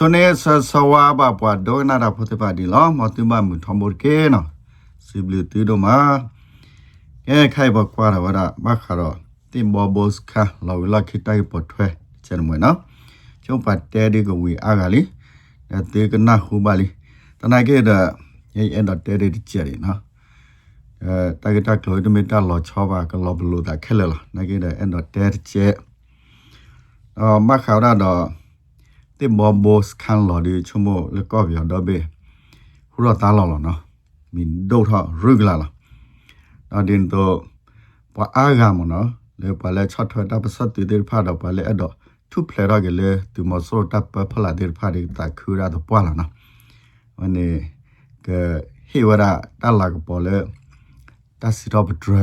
ချွန်နေဆဆဝါဘပွားဒေါနာရာဖိုတေပါဒီလောမတူမမှုထမောကေနော်စီဘလတီဒိုမာကဲခိုင်ဘကွာရဝရဘခရောတင်ဘောဘောစခလောဝလခိတိုင်ပတ်ထွဲချန်မွေနော်ကျုံပတ်တဲဒီကဝီအာဂလီဒါတေကနာဟူပါလီတနာကေဒယေအဲ့ဒတဲဒီချရီနော်အဲတကတကလိုဒမီတာလောချောပါကလောဘလူတာခဲလလာနကေဒအဲ့ဒတဲချေအော်မခါရတော့ တင်ဘောဘောစခန်လော်ဒီချုံမိုလကောပြောတော့ဘေဟူရတာလော်လော်နော်မင်ဒိုထရုဂလာလာအဒင်တော့ပွာအားကမနော်လေပါလေချတ်ထွတ်တပ်ပစတ်တီဒီဖာတော့ပါလေအဲ့တော့သူဖလေရကလေသူမစောတပ်ပဖလာဒီဖာဒီတာခူရတော့ပွာလာနော်ဝန်နေကဟေဝရတလာကပေါ်လေတစီတော့ဘဒရ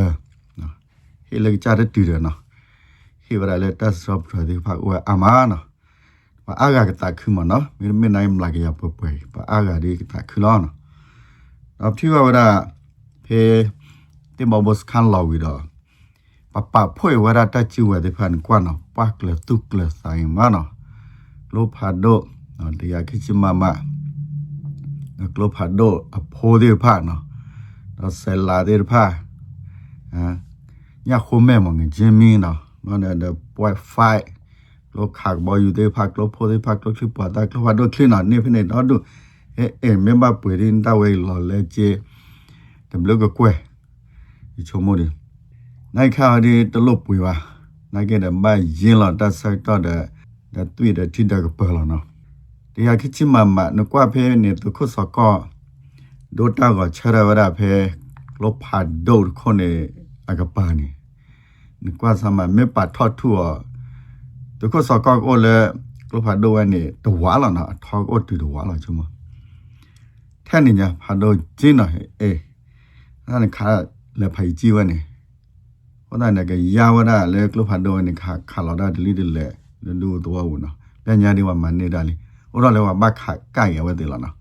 နော်ဟေလေကြတဲ့တူတယ်နော်ဟေဝရလေတစီတော့ဘဒရဒီဖာဝအမာနော် ပါအာဂါကတာခုမနော်မင်းမနိုင်မလာကြပပွဲပါအာဂါဒီကတာခုလောနော်တော့ဖြူပါဝဒဖေတင်ဘောဘစခန်လောက်ပြီးတော့ပပဖွေဝရတချူဝတဲ့ဖန်ကွာနော်ပါကလတုကလဆိုင်မနော်လိုဖာဒိုနော်တရားခိချမမနော်ကလိုဖာဒိုအဖိုးဒီဖာနော်တော့ဆယ်လာဒီဖာဟမ်ညခုမဲမငဂျင်းမင်းနော်နော်တဲ့ point 5 lo khak bo yu de phak lo pho de phak lo khi pa da lo wa do khi na ne phe ne do do e e member pwe rin da we lo le che tam lo ko kwe i cho mo de nai kha de to lo pwe wa nai ke de ma yin lo da sa to de da tui de ti da ko pa lo no de ya khi chi ma ma no kwa phe ne to khu so ko do ta ko cha ra wa da phe lo pha do ko ne aga pa ni ni kwa sa ma me pa tho thu ဖာဒိုခုနေအကပါနေနကွာစမမေပါထော့ထူတခုစကောကိုလေလောဖာဒိုကနေတဝါလာနော်ထောက်အိုတူတဝါလာချုံမထဲနေညာဖာဒိုဂျင်းနော်အေးအဲ့ဒါခါလေဖိုင်ကြီးဝနေဟောတဲ့ကယာဝရလေကလဖတ်တော့နေခါခါလာဒါဒလီဒလေလူတော့ဝနော်ပြန်ညာဒီဝမနေတာလီဟောတော့လေဝဘခကိုင်ရဝတဲ့လာနော်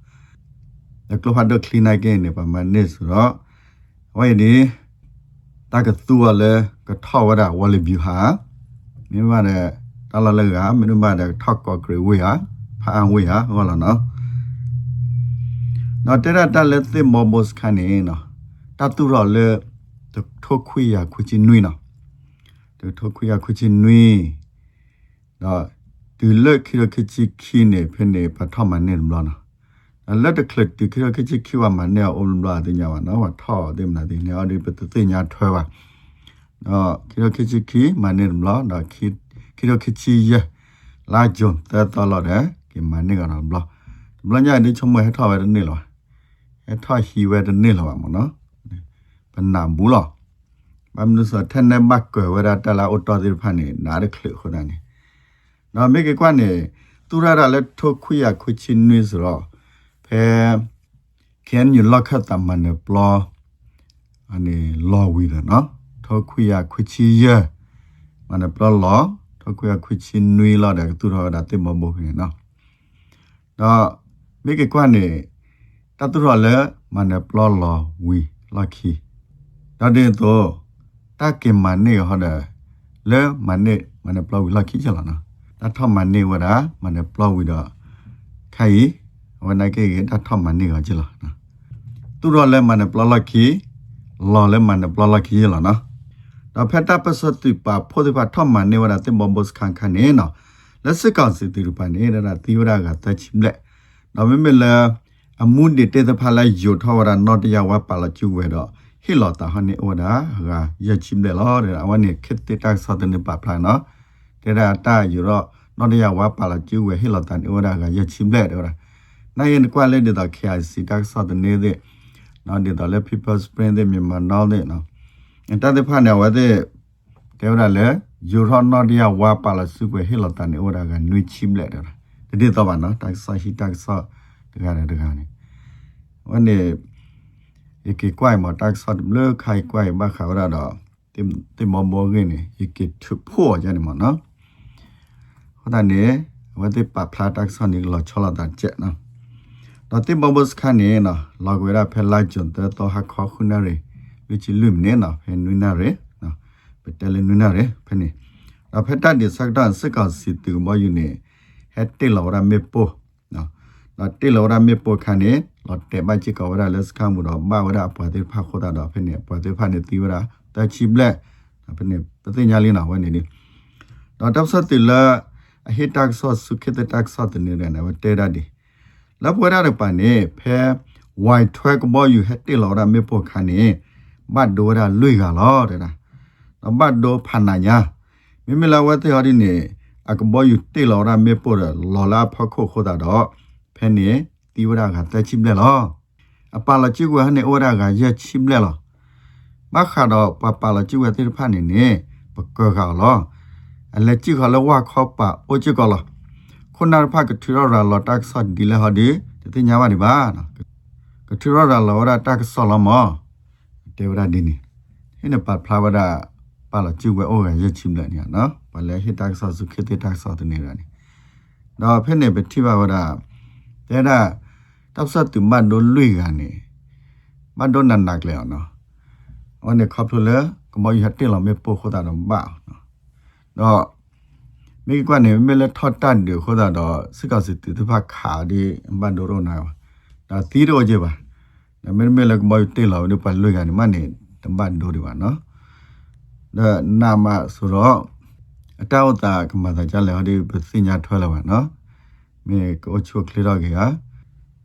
လေကလဖတ်တော့ကလီနိုက်ကနေပါမနေဆိုတော့ဝိုင်းဒီတကသူဝလေကထောက်ဝရဝလဘီဟာမြင်ပါတဲ့ တလာလေကမင်းမတဲ့ထောက်ကောဂရဝေဟာဖာအဝေဟာဟောလာနော်နော်တဲ့တက်လက်သမောဘုစခနေနော်တတူရလေတထိုခွေရခွချင်နွေနော်တထိုခွေရခွချင်နွေနော်ဒီလက်ခိရခချီခီနေဖနေပထမနေမလားနော်လက်တကလစ်ဒီခိရခချီခီဝမနေအောင်မလားတင်ညာပါနော်ထောက်တယ်မလားတင်ညာဒီပတသိညာထွဲပါနော်ခိရခချီခီမနေမလားနော်ခိ ခိရခချီရလာဂျွန်တဲတော်လို့တယ်ကိမနေကတော့မလားမလားညာဒီချုံမဟထောက်ရတဲ့နေလားဟထောက်ဟီဝဲတဲ့နေလားမနော်ပနာဘူးလားဘာမလို့ဆိုထန်နေမကွယ်ဝရတလာအော်တော်ဒီဖာနေနားရခလခုနာနေနော်မိကေကွနေသူရရလက်ထိုခွေရခွချင်းနွေးဆိုတော့ဖဲကန်ယူလောက်ခတ်တမန်ပလောအနေလောဝီရနော်ထိုခွေရခွချီရမနပလော လောထိုခွေရခွချင်းနွေးလာတဲ့သူရရတဲ့မမို့ဖြစ်နော်တော့မိကေကွနေတတူရလဲမနပလောလောဝီ lucky ဒါတဲ့တော့တကင်မနေဟောတယ်လဲမနေမနေပလောဝီ lucky ချလာနော်ဒါထမနေဝရမနေပလောဝီတော့ခိုင်ဝနကေကဒါထမနေကချလာနော်သူတော့လဲမနေပလော lucky လော်လဲမနေပလော lucky လာနော် ဒါဖက်တာပစတိပါဖိုဒီပါထမနေဝရတင်ဘဘစခန်ခနေနော်လက်စကောက်စီတီရပါနေတာတီဝရကတချိမလက်တော့မမေလဲအမှုဒီတေတဖလာယိုထောရနော့တရဝပါလာကျူဝဲတော့ဟီလောတာဟနေဩဒါဟာရချိမတယ်လောတဲ့အဝနေခစ်တေတက်ဆောတဲ့နေပါဖလာနော်တေရာတာယူတော့နော့တရဝပါလာကျူဝဲဟီလောတာဩဒါကရချိမလက်တော့နိုင်ရင်ကွာလေတဲ့ခ KIC တက်ဆောတဲ့နေတဲ့နော်ဒီတော့လေ people spring တဲ့မြန်မာနော်တဲ့နော်အ တတဲ့ဖာနေဝတဲ့တေရာလေယူရောနော့တရဝပါလာစုဝဲဟီလောတာနေဩဒါကနွေချိမလက်တော့ဒီတော့ပါနော်တက်ဆောဟီတက်ဆောတကားတယ်တကားနေวันนี้อีกกวยมาตักสอดเลิกใครกวยบ้าเขาละดอติมติมมอมกินี่อีกทุบพัวจังนี่มั้งเนาะเพราะตอนนี้วันที่ปะพลาตักสอดนี่เราชอลดันเจเนาะตอนที่บอมบสคันนี้เนาะเราเวลาเพลไลจนแต่ต่อหักคอคุณน่ะเร วิจิลืมเนี่ยเนาะเพนุน่ะเรเนาะไปเตลนุน่ะเรเพนี่เราเพตัดดิสักด้านสึกเอาสิตือบ่อยู่นี่เฮ็ดติเราระเมโป လော်တေလော်ရမေပိုခါနေလော်တေဘချီကောရလက်စခမှုတော့ဘာဝရပွားတဲ့ဖာခိုတာတော့ဖ ೇನೆ ပွားတဲ့ဖာနေတီဝရတချီဘလက်ဖ ೇನೆ ပသိညာလေးနာဝနေနေတော့တပ်ဆတ်တီလာအဟိတက်ဆော့စုခိတတက်ဆော့တနေရနေဝတေရဒီလပွားရတဲ့ပန်နေဖဲ white track boy you had တေလော်ရမေပိုခါနေ ဘတ်ဒိုရလွေကလောတဲ့နာဘတ်ဒိုဖနာညာမိမလာဝတ်တဲ့ဟောဒီနေအကဘောယူတေလော်ရမေပိုရလော်လာဖခုခိုတာတော့ဖဲနေတီဝရကတက်ချိပလက်လောအပါလချိကွဟနေဩရကရက်ချိပလက်လောမခါတော့ပပလချိဝတေဖာနေနေပကောကလောအလက်ချိခလဝခောပါအိုချိကလောခုနာဖကထရရလောတက်ဆတ်ဒီလေဟဒီတညာပါဒီပါနော်ကထရရလောရတက်ဆောလမော တေဝရဒီနီဟင်းပဖလာဝဒပါလချိဝဲဩရရက်ချိပလက်နေနော်ဘာလဲဟစ်တက်ဆောစုခေတေတက်ဆောတနေရနေတော့ဖဲနေပတိပါဝဒတဲ့ဒါတောက်ဆက်သူမတ်တို့လွေကနေမတ်တို့နန်နကလေနော်အဝန်ခပ်လို့လေကမယဟတင်လာမေပိုခေါ်တာတော့ဘာနော်တော့မိကနေမေလက်ထော့တန်ဒီခေါ်တာတော့စစ်ကောက်စစ်တူဖခါဒီမတ်တို့ရောနာဒါတီးတော့ကြပါ ဒါမေမေလကမယတင်လာဒီပလွေကနေမနေတမတ်တို့ဒီပါနော်ဒါနာမဆိုတော့အတောက်တာကမသာကြလဲဟောဒီပညာထွက်လာပါနော်မေကိုချိုကလေးတော့ကေဟာ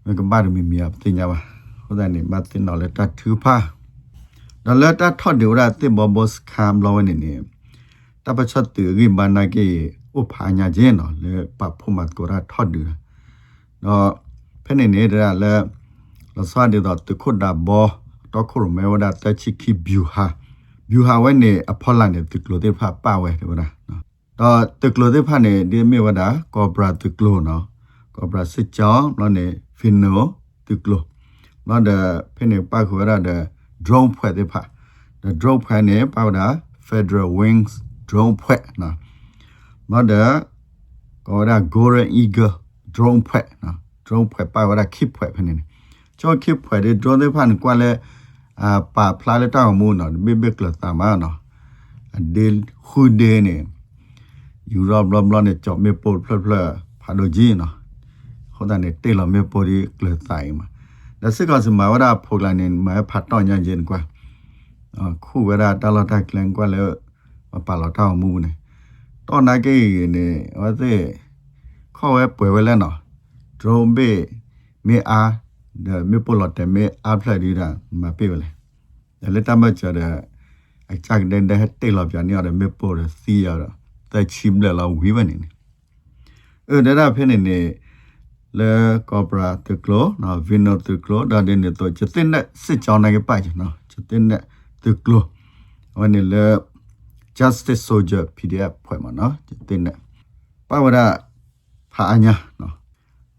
မေကဘာရမီမီအပညာပါဟိုဒါနေမတင်တော့လက်တထူဖာဒါလက်တထော့ဒီရတင်ဘောဘောစကမ်လောနေနေတပချက်တူဂိမနာကေဥဖာညာကျင်းတော့လေပဖုမတ်ကိုရထော့ဒီတော့ဖနေနေတာလဲ လဆွာဒီတော့တခုဒါဘောတော့ခုမဲဝဒတချီခိဘျူဟာဘျူဟာဝဲနေအဖော်လာနေတကလိုတဲ့ဖပါဝဲတယ်ဗလားနော်တော့တကလိုတဲ့ဖနေဒီမေဝဒကောဘရာတကလိုနော်ကောဘရာစစ်ကြောင်းနော်နေဖင်နိုတကလိုနော်တဲ့ဖနေပါခွေရတဲ့ drone ဖွဲ့တဲ့ဖာ the drone ဖွဲ့နေပါဝဒါ federal wings drone ဖွဲ့နော်နော်တဲ့ကောဒါ golden eagle drone ဖွဲ့နော် drone ဖွဲ့ပါဝဒါ keep ဖွဲ့ဖနေကျော် keep ဖွဲ့တဲ့ drone တဲ့ဖန်ကွာလဲအာပါဖလာလက်တောင်မူနော် ဘိဘကလတာမနော်အဒယ်ခူဒေနေယူရောဘလဘလနဲ့ကြော်မေပိုဖလဖလဖာဒိုဂျီနော်ဟိုဒါနဲ့တေလမေပိုဒီကလဆိုင်မှာဒါစစ်ကစမဝရဖိုလာနေမဖတ်တော့ညင်ချင်းကွာအခုဝရတာလတာကလန်ကွာလဲပါလတောင်မူနေတော့နာကေနေဝတဲ့ခေါ်ဝဲပွဲဝဲလဲနော်ဒရုံဘေ မေအားဒါမေပိုလတ်မေအားဖလိုက်ဒီတာမပေးလေဒါလက်တမချတဲ့အချက်တဲ့တဲ့တေလပြန်နေရမေပိုရစီရတဲ့ချီမလဲလာဝီးဝနေအဲဒါဖနေနေလေကောပရာတကလောနော်ဗီနိုတကလောဒါတဲ့နေတော့ချတင်နဲ့စစ်ကြောင်းနိုင်ပါချနော်ချတင်နဲ့တကလောဝနေလေ justice soldier pdf ဖွဲ့မှာနော်ချတင်နဲ့ပါဝရဖာညာနော်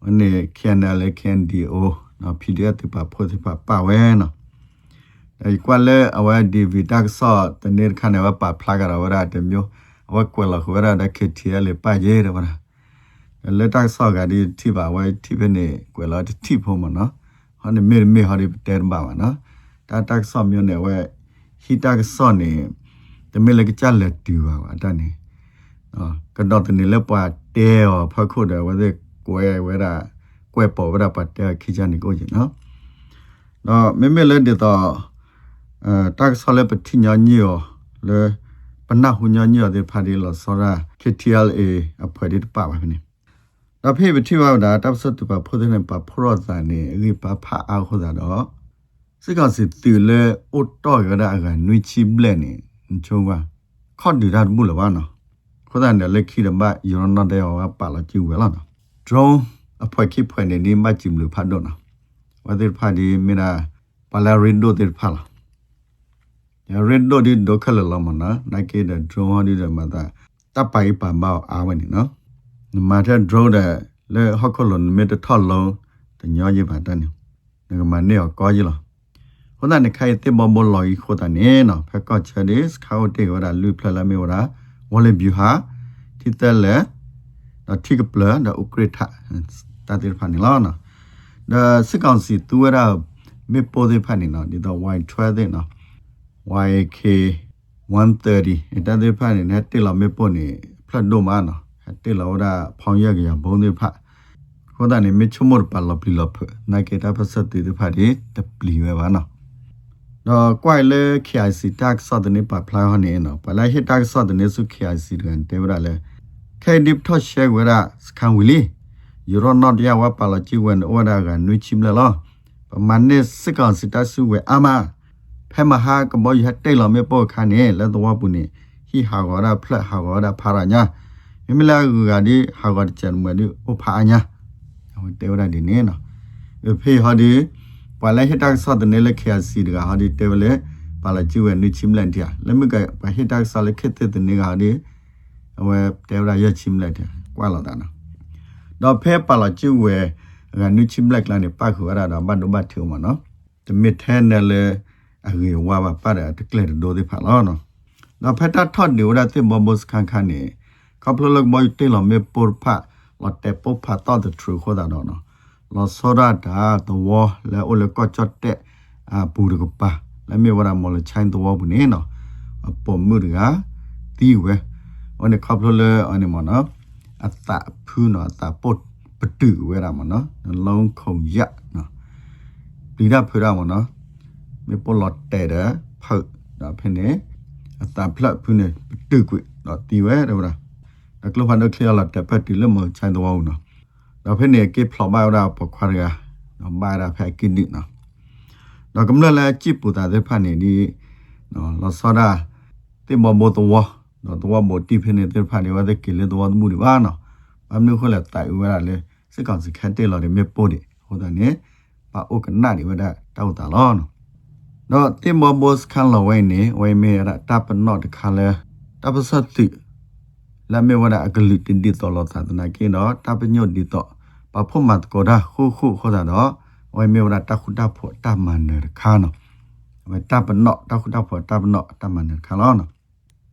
ဝနေ KNL KNDO နော် PDF တပါဖွဲ့တပါပါဝဲနော်အဲကွာလေအဝဲဒီဗီတက်ဆော့တနေခါနေဝပါဖလာကရဝရတဲ့မျိုးအဝဲကွာလာခဝရတဲ့ KTL ပါရဲတယ်ဗလားလက်တက်ဆော့ကဒီထိပါဝဲထိပဲနေကွယ်လာထိဖို့မနော်ဟောနေမေမေဟောဒီတဲပါမနော်တာတက်ဆော့မျိုးနေဝဲဟီတက်ဆော့နေတမေလကကြလက်တူပါအတနေနော်ကတော့တနေလက်ပွားတဲရောဖခုတယ်ဝဲကွယ်ဝဲတာ ကွယ်ပေါ်ဝဲတာပတ်တဲခိချန်နေကိုကြီးနော်နော်မေမေလက်တော့အဲတက်ဆော့လက်ပတိညာညီရောလေပနဟုညာညီရောဒီဖာဒီလောဆောရာ KTLA အဖွဲ့ဒီပါပါနေတော့ဖေးပတိဝဒါတပ်စတူပါဖိုးတဲ့ပါဖရောဇာနေရိပါဖာအားခေါ်တာတော့စိကစီတူလေအိုတော့ရတာကနွေချီဘလက်နေချုံကခေါ်ဒီရမှုလဘာနော်ခေါ်တဲ့လက်ခိရမယောနတဲ့ဟောပါလာကြည့်ဝဲလာနော် drone အဖွဲခိဖွဲနေနေမကြည့်မလို့ဖတ်တော့နော်ဝါဒီဖာဒီမီနာပါလာရင်ဒိုတဲ့ဖာလာရရင်ဒိုဒီဒိုခလလမနာနိုင်ကေတဲ့ drone ဟောဒီတဲ့မှာတပ်ပိုင်ပါမောက်အားဝင်နော်မာထဒရိုဒလေဟခလွန်မေတထော်လုံးတညောကြီးပါတန်နေငမနေကောကြီးလားဟိုဒန်ခိုင်တေမမလော်ဤခိုတန်နေနော်ဖက်ကောချက်ဒစ်ခါဝတေဝရလူဖလလာမေဝရဝလဘီဟာတီတဲလေတော့တိကပလဒါဥကရထ တာတိဖာနေလောနော်ဒါစစ်ကောင်စီသူရမေပိုဒေဖာနေနော်ဒီတော့ Y12 တဲ့နော် YK 130တာတိဖာနေနဲ့တေလာမေပိုနေဖလတ်ဒိုမာနော်တေလောဒါဖောင်ရက်ကြဘုံတွေဖတ်ခုခေါ်တာနေမချမောပါလပလီလဖနာကေတာပစတ်တီဖာဒီတပလီဝဲပါနော်တော့ကွိုင်လေခ IC tax စတဲ့နေပါဖလာဟနေနော်ပလာဟစ် tax စတဲ့နေစု KIC ကန်တေဝရလေခဲဒီပထော့ရှဲဝရစကန်ဝီလီ ယူရိုနော့ရဝပါလချီဝန်ဩဒါကနွိချိမလလောပမန်နေစကန်စတဆုဝဲအမဖဲမဟာကဘောရတဲ့လောမေပေါ်ခါနေလဲတော့ပုနေဟီဟာဂောရာဖလက်ဟာဂောရာဖာရညာမိမလာကူကဒီဟာဂောချန်မဒီဥဖာညာဟိုတေဝရဒီနေနော်ဖေဟာဒီပလာဟစ်တက်ဆော့တဲ့နေလက်ခရစီဒကဟာဒီတေဝလေပါလာကျူဝဲနိချိမလန်တျာလက်မကပဟစ်တက်ဆာလက်ခက်တဲ့နေကဟာဒီအဝဲတေဝရရချိမလက်တျာကွာလာတာနော် တော့ဖဲပါလာကျူဝဲကနိချိမလက်လာနေပတ်ခုရတာဘတ်ဒဘတ်ထုံမနော်တမစ်ထဲနယ်လေအငေဝါပါပါတဲ့တကလက်ဒိုဒီဖာလောနော်နော်ဖက်တာထော့နေဝရတဲ့ဘဘစခန်ခန်နေကပလလကမွိတေလမေပူဖာလတ်တေပဖာတော့တဲ့ထရူခေါ်တာနော်လောစောရတာတော့လဲအိုလကောချတ်တဲ့အပူရကပါလဲမေဝရမောလချိုင်းတော့ဘူးနေနော်အပေါ်မှုကတီဝဲအနကပလလ အနမနော်အတဖူးနော်အတပုတ်ပတူဝဲရမနော်လုံးခုံရနော်ဒီရဖရမနော်မေပေါ်လတ်တဲ့ဖုတ်ဒါဖင်းနေအတဖလက်ဖူးနေပတူကွနော်တီဝဲတယ်ဗလားအကလဖန်တော့ခလျာလာတက်ပတ်တီလမချိုင်းတော့နော်တော့ဖနေကေဖလဘာရာပခွာရနော်ဘာရာဖဲကိနိနော်တော့ကမ္လလာချိပူတာတဲ့ဖနေဒီနော်လောစောဒါတေမမောတော့ နော်တော့မောတိဖနေတဲ့ဖနေဝတဲ့ကိလေတော့မှုဒီပါနော်ဘာမျိုးခလက်တိုင်ဝဲရလေစစ်ကောင်စီခတ်တဲ့လော်ဒီမေပို့ဒီဟိုတဲ့နေပါအိုကနာဒီဝဒတောက်တာလောနော်တော့တေမဘောစခံလောဝဲနေဝဲမေရတပ်ပနော့တခါလဲတပ်ပစတိလာမေဝဒအကလိတင်ဒီတော်လောသာတနာကေနော်တပညုတ်ဒီတော့ပဖို့မတ်ကိုဒါခုခုခေါ်တာတော့ဝေမေဝဒတခုတဖို့တမန်နရခါနော်ဝေတပနော့တခုတဖို့တပနော့တမန်နရခါလောနော်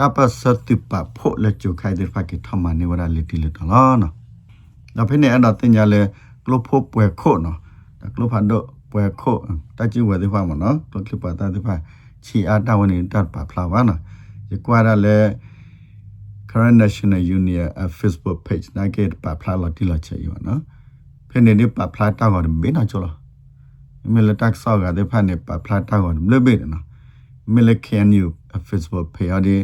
တော့မက်တီလေခီထိုခီချင်းနွီနေကပွဲဝရနိသချီနော်နကေကေနိသချီပွဲပါဖက်တတူတော့ရီဝရခီချီခွန်နိတော့ဘူးနော်တပစတိပဖို့လက်ကျခိုင်တဲ့ဖာကီထမနေဝရလက်တီလက်တော့နော်တော့ဖက်နေအဲ့တော့တင်ကြလဲကလဖို့ပွဲခို့နော်ဒါကလဖန်တော့ပွဲခို့တကြည့်ဝဲတဲ့ဖာမနော်ကလကလပါတာတဲ့ဖာချီအားတဝန်နေတတ်ပါဖလာပါနော်ရကွာရလဲ current national union a facebook page na ke pa phla la ti la che yo no phe ne ni pa phla ta ko me na cho la me le tak sa ga de pha ne pa phla ta ko le be no me le can you a facebook page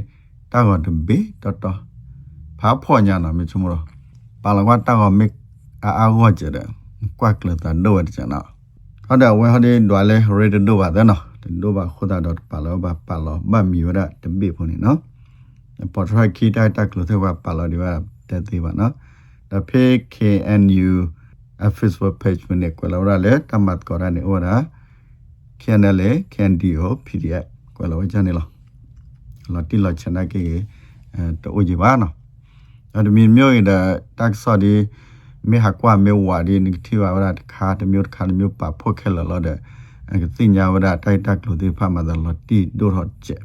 ade ta ko de be to to pha pho nya na me chu mo ro pa la wa ta ko me a a go che de kwa kle ta do de cha na ဟုတ်တယ်ဝဲဟိုဒီဒွာလဲရေဒဒိုပါတဲ့နော်ဒိုပါခိုတာတော့ပါလောပါပါလောမမီရတပိဖို့နေနော်ပေါ်ထရိုက်ခီတိုက်တက်ကလို့သေးပါပါလာဒီပါတက်သေးပါနော်ဒါ PKNU Facebook page မနဲ့ကွာလာရလေတမတ်ကောရနေဩရာ KNL KNDO PDF ကွာလာဝချနေလား လာတိလာချနာကေအဲတိုးကြပါနော်အဲ့ဒီမျိုးရတဲ့တက်ဆော်ဒီမေဟာကွာမေဝါဒီနိတိဝါရတခါတမျိုးခါမျိုးပါဖို့ခဲလာလို့တဲ့အဲသိညာဝရတိုက်တက်လို့ဒီဖတ်မှာတော့တိဒိုတော့ချက်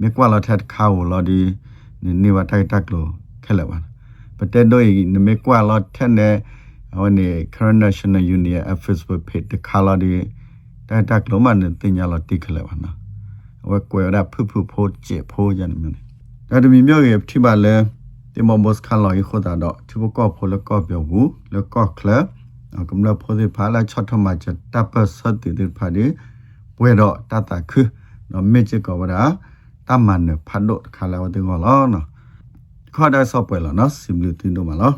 မေကွာလထက်ခါဝလဒီနေဝထိုက်တက်လို့ခက်လက်ပါပတဲ့တော့နမေကွာလထက်နေဟိုနေ current national union facebook page တခါလာဒီတိုက်တက်လို့မှနေတင်ညာလတိခက်လက်ပါနော် ဝဲကွယ်ရဖုဖုဖိုးကျဖိုးကြနေမျိုးဒါတမီမျိုးရထိပါလဲဒီမဘော့ခါလာရခိုတာတော့သူဘကောဖိုလကောပြောဘူးလကောကလကမ္လဖိုဒီဖာလာချတ်ထမချတပ်ပစတ်တိဖာဒီပွဲတော့တတခုနော်မေချကောဝရာတမန်ဖတ်တော့ခါလာဝတဲ့ကောလောနော်ခေါ်တဲ့ဆော့ပွဲလောနော်စီမလူတင်တော့မလော